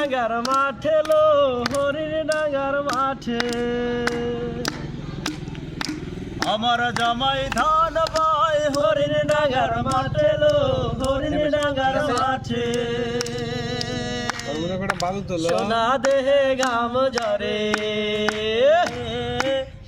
ডাঙ্গার মাঠে লো হরিণ ডাঙ্গার মাঠে। আমার জামাই ধান পায় হরিণ ডাঙ্গার মাঠে লো হরিণ ডাঙ্গার মাঠে। সোনা দেহে ঘাম ঝরে।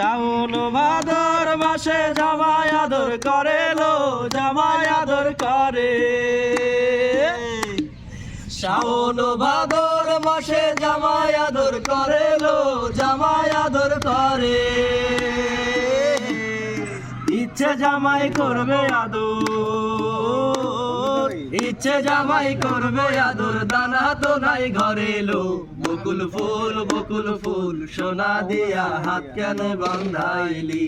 শ্রাবণ ভাদর মাসে জামাই আদর করে লো, জামাই আদর করে। শ্রাবণ ভাদর মাসে জামাই আদর করে লো, জামাই আদর করে। ইচ্ছে জামাই করবে আদর। ইচ্ছে জামাই করবে আদর, দানা তো নাই ঘরে এলো বকুল ফুল বকুল ফুল, সোনা দিয়া হাত কেন বান্ধাইলি?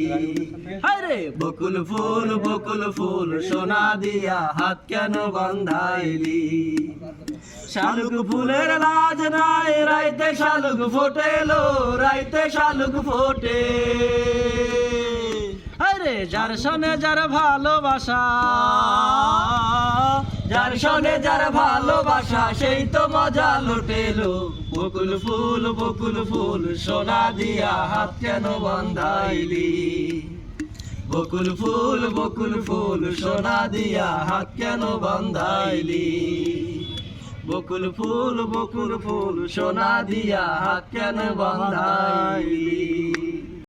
আরে বকুল ফুল বকুল ফুল, সোনা দিয়া হাত কেন বান্ধাইলি? শালুক ফুলের লাজ নাই, রাইতে শালুক ফোটেলো, রাইতে শালুক ফোটে। আরে যার সনে যার ভালোবাসা, যার সনে যার ভালোবাসা, সেই তো মজা লুটেলো বকুল ফুল বকুল ফুল, সোনা দিয়া হাত কেন বন্ধাইলি? বকুল ফুল বকুল ফুল, সোনা দিয়া হাত কেন বন্ধাইলি? বকুল ফুল বকুল ফুল, সোনা দিয়া হাত কেন বন্ধাইলি?